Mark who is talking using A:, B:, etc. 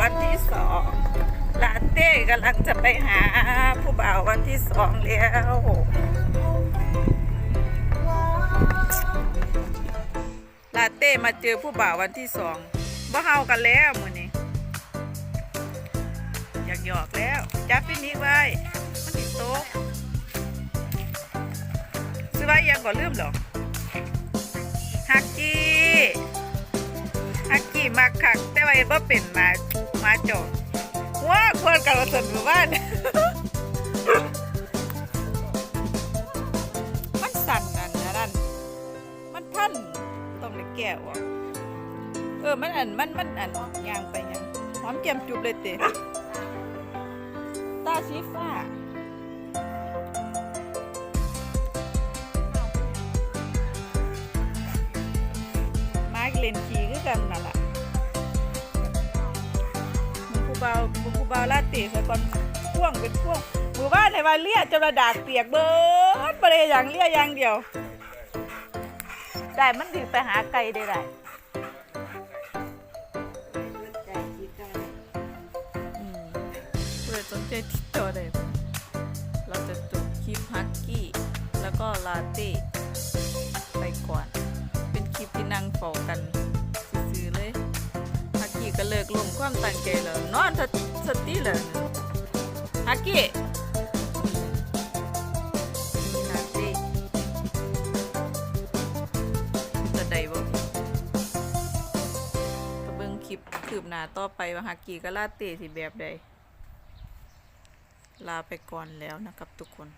A: วันที่สองลาเต้กำลังจะไปหาผู้บ่าววันที่สองแล้วลาเต้มาเจอผู้บ่าววันที่สองบ่เฮากันแล้วมือนี้อยากหยอกแล้วจับฟินิกไว้มันติดโต๊ะซื้อไว้ยังก่อนลืมหรอฮักกี้ฮักกี้มาคักแต่ว่าเอ็นว่าเป็นมา มาจอดว้าควรกับเราสนหมู่บ้านมันสั่นอันนะนั่นมันพันต้องเลยแก้วเออ มันอัน มันมันอันยางไปยังหอมเจียมจุบเลยเตะตาสีฟ้ามาร์เลนคีคือกันนั่นแหละ บามึงกูเบาลาเต้ซะก่อนพ่วงเป็นพ่วงหมู่บ้านในว่าเลียจนระดากเปียกเบิดประเดี๋ยอย่างเลียอย่างเดียว ได้มันถึงไปหาไก่ได้ไรเพื่อสนใจติดต่อได้เราจะจบคลิปฮักกี้ แล้วก็ลาเต้ ก็เลิกลงความตั้งใจแล้วนอนสติสติเลยฮักกี้ลาเต้จะได้บ่ก็เบิ่งคลิปคืบหน้าต่อไปว่าฮักกี้กับลาเต้สิแบบใดลาไปก่อนแล้วนะครับทุกคน